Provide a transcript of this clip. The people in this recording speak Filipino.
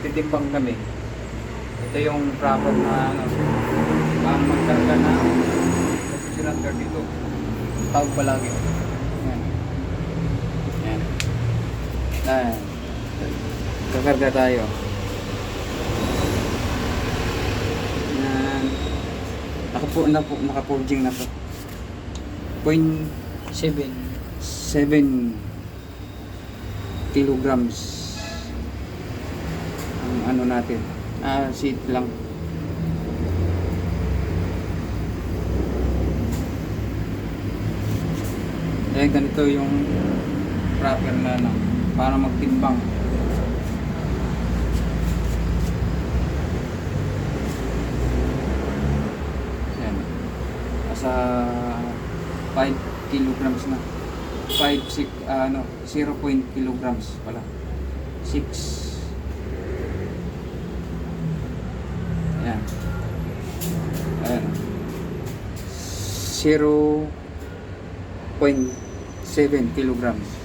nagtitimbang kami. Ito yung proper na ano, ang magkarga na professional 32. Tawag palagi. Yan. Yan. Yan. Kakarga tayo. Yan. Nakapo, napo, naka-forging na to. Point 7. 7 kilograms ano natin ah seat lang eh ganito yung proper na ano para magtimbang yan nasa 5 kilograms na 5, 6, ano, 0. kilograms pala. 6. 0.7 kilograms.